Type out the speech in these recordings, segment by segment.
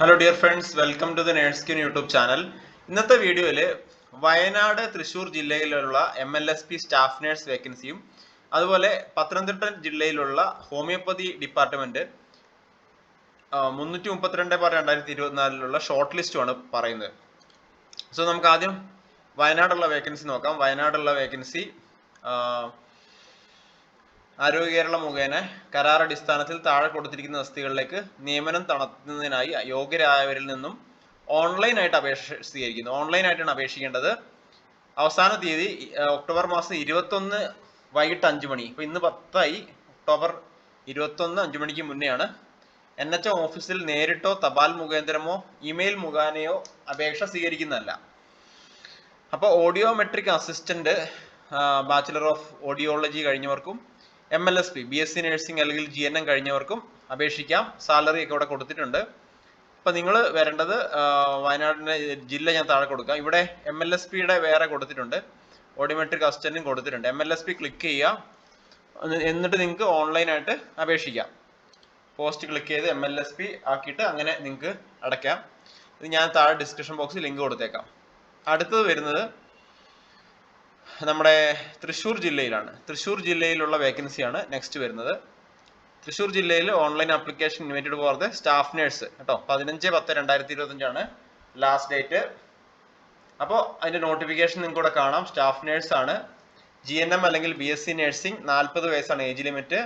Hello dear friends welcome to the nurse queen YouTube channel ഇന്നത്തെ വീഡിയോയിൽ വയനാട് തൃശൂർ ജില്ലയിലുള്ള M L S P staff nurse വേക്കൻസിയും അതുപോലെ പത്തനംതിട്ട ജില്ലയിലുള്ള homeopathy department മുന്നൂറ്റി മുപ്പത്തിരണ്ട് ബാർ രണ്ടായിരത്തി ഇരുപത്തിനാലിലുള്ള ഷോർട്ട് ലിസ്റ്റുമാണ് പറയുന്നത്. സോ നമുക്ക് ആദ്യം വയനാടുള്ള വേക്കൻസി നോക്കാം. വയനാടുള്ള വേക്കൻസി ആരോഗ്യ കേരള മുഖേന കരാർ അടിസ്ഥാനത്തിൽ താഴെ കൊടുത്തിരിക്കുന്ന തസ്തികകളിലേക്ക് നിയമനം നടത്തുന്നതിനായി യോഗ്യരായവരിൽ നിന്നും ഓൺലൈനായിട്ട് അപേക്ഷ സ്വീകരിക്കുന്നു. ഓൺലൈനായിട്ടാണ് അപേക്ഷിക്കേണ്ടത്. അവസാന തീയതി ഒക്ടോബർ മാസം ഇരുപത്തൊന്ന് വൈകിട്ട് അഞ്ച് മണി. ഇപ്പൊ ഇന്ന് പത്തായി. ഒക്ടോബർ ഇരുപത്തൊന്ന് അഞ്ച് മണിക്ക് മുന്നെയാണ്. എൻ എച്ച് ഓഫീസിൽ നേരിട്ടോ തപാൽ മുഖേന്ദ്രമോ ഇമെയിൽ മുഖാനയോ അപേക്ഷ സ്വീകരിക്കുന്നതല്ല. അപ്പോൾ audiometric assistant bachelor of audiology കഴിഞ്ഞവർക്കും M L S P B S C nursing അല്ലെങ്കിൽ ജി എൻ എം കഴിഞ്ഞവർക്കും അപേക്ഷിക്കാം. സാലറി ഒക്കെ ഇവിടെ കൊടുത്തിട്ടുണ്ട്. അപ്പോൾ നിങ്ങൾ വരേണ്ടത് വയനാടിന്റെ ജില്ല ഞാൻ താഴെ കൊടുക്കാം. ഇവിടെ എം എൽ എസ് പിയുടെ വേറെ കൊടുത്തിട്ടുണ്ട്. ഓഡിയോമെട്രിക് അസിസ്റ്റന്റും കൊടുത്തിട്ടുണ്ട്. M L S P click ചെയ്യുക എന്നിട്ട് നിങ്ങൾക്ക് ഓൺലൈനായിട്ട് അപേക്ഷിക്കാം. പോസ്റ്റ് ക്ലിക്ക് ചെയ്ത് എം എൽ എസ് പി ആക്കിയിട്ട് അങ്ങനെ നിങ്ങൾക്ക് അടയ്ക്കാം. ഇത് ഞാൻ താഴെ ഡിസ്ക്രിപ്ഷൻ ബോക്സിൽ ലിങ്ക് കൊടുത്തേക്കാം. അടുത്തത് വരുന്നത് നമ്മുടെ തൃശ്ശൂർ ജില്ലയിലാണ്. തൃശ്ശൂർ ജില്ലയിലുള്ള വേക്കൻസിയാണ് നെക്സ്റ്റ് വരുന്നത്. തൃശ്ശൂർ ജില്ലയിൽ online application invited for the staff nurse കേട്ടോ പതിനഞ്ച് പത്ത് രണ്ടായിരത്തി ഇരുപത്തഞ്ചാണ് ലാസ്റ്റ് ഡേറ്റ് അപ്പോൾ അതിന്റെ നോട്ടിഫിക്കേഷൻ നിങ്ങൾക്ക് ഇവിടെ കാണാം. സ്റ്റാഫ് നേഴ്സ് ആണ്. ജി എൻ എം അല്ലെങ്കിൽ ബി എസ് സി നേഴ്സിംഗ് നാൽപ്പത് വയസ്സാണ് ഏജ് ലിമിറ്റ്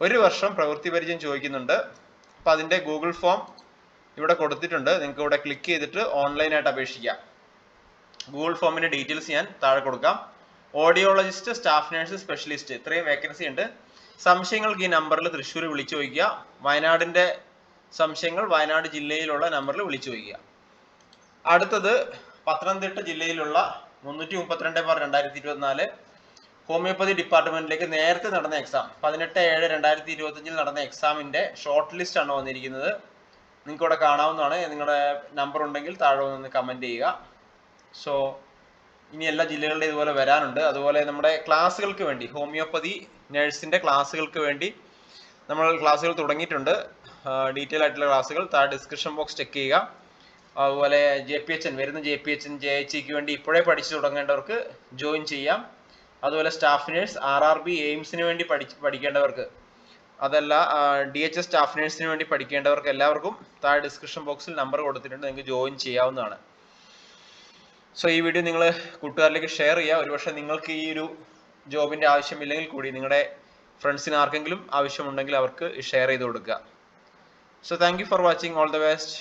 ഒരു വർഷം പ്രവൃത്തി പരിചയം ചോദിക്കുന്നുണ്ട്. അപ്പോൾ അതിന്റെ ഗൂഗിൾ ഫോം ഇവിടെ കൊടുത്തിട്ടുണ്ട്. നിങ്ങൾക്ക് ഇവിടെ ക്ലിക്ക് ചെയ്തിട്ട് ഓൺലൈനായിട്ട് അപേക്ഷിക്കാം. ഗൂഗിൾ ഫോമിന്റെ ഡീറ്റെയിൽസ് ഞാൻ താഴെ കൊടുക്കാം. ഓഡിയോളജിസ്റ്റ് സ്റ്റാഫ് നഴ്സ് സ്പെഷ്യലിസ്റ്റ് ഇത്രയും വേക്കൻസി ഉണ്ട്. സംശയങ്ങൾക്ക് ഈ നമ്പറിൽ തൃശ്ശൂർ വിളിച്ചു ചോദിക്കുക. വയനാടിന്റെ സംശയങ്ങൾ വയനാട് ജില്ലയിലുള്ള നമ്പറിൽ വിളിച്ചു ചോദിക്കുക. അടുത്തത് പത്തനംതിട്ട ജില്ലയിലുള്ള മുന്നൂറ്റി മുപ്പത്തിരണ്ട് ബാർ രണ്ടായിരത്തി ഇരുപത്തിനാല് ഹോമിയോപ്പതി ഡിപ്പാർട്ട്മെന്റിലേക്ക് നേരത്തെ നടന്ന എക്സാം പതിനെട്ട് ഏഴ് രണ്ടായിരത്തി ഇരുപത്തഞ്ചിൽ നടന്ന എക്സാമിന്റെ ഷോർട്ട് ലിസ്റ്റ് ആണ് വന്നിരിക്കുന്നത്. നിങ്ങൾക്ക് ഇവിടെ കാണാവുന്നതാണ്. നിങ്ങളുടെ നമ്പർ ഉണ്ടെങ്കിൽ താഴെ ഒന്ന് കമന്റ് ചെയ്യുക. സോ ഇനി എല്ലാ ജില്ലകളിലും ഇതുപോലെ വരാനുണ്ട്. അതുപോലെ നമ്മുടെ ക്ലാസ്സുകൾക്ക് വേണ്ടി ഹോമിയോപ്പതി നഴ്സിന്റെ ക്ലാസ്സുകൾക്ക് വേണ്ടി നമ്മൾ ക്ലാസ്സുകൾ തുടങ്ങിയിട്ടുണ്ട്. ഡീറ്റെയിൽ ആയിട്ടുള്ള ക്ലാസ്സുകൾ താഴെ ഡിസ്ക്രിപ്ഷൻ ബോക്സ് ചെക്ക് ചെയ്യുക. അതുപോലെ ജെ പി എച്ച് എൻ വരുന്ന J P H N J H ഇക്ക് വേണ്ടി ഇപ്പോഴേ പഠിച്ചു തുടങ്ങേണ്ടവർക്ക് ജോയിൻ ചെയ്യാം. അതുപോലെ staff nurse R R B എയിംസിന് വേണ്ടി പഠിച്ച് പഠിക്കേണ്ടവർക്ക് അതല്ല ഡി എച്ച് എസ് സ്റ്റാഫ് നേഴ്സിന് വേണ്ടി പഠിക്കേണ്ടവർക്ക് എല്ലാവർക്കും താഴെ ഡിസ്ക്രിപ്ഷൻ ബോക്സിൽ നമ്പർ കൊടുത്തിട്ടുണ്ട്. നിങ്ങൾക്ക് ജോയിൻ ചെയ്യാവുന്നതാണ്. സോ ഈ വീഡിയോ നിങ്ങൾ കൂട്ടുകാരിലേക്ക് ഷെയർ ചെയ്യുക. ഒരുപക്ഷെ നിങ്ങൾക്ക് ഈ ഒരു ജോബിന്റെ ആവശ്യമില്ലെങ്കിൽ കൂടി നിങ്ങളുടെ ഫ്രണ്ട്സിന് ആർക്കെങ്കിലും ആവശ്യമുണ്ടെങ്കിൽ അവർക്ക് ഷെയർ ചെയ്ത് കൊടുക്കുക. So thank for watching all the best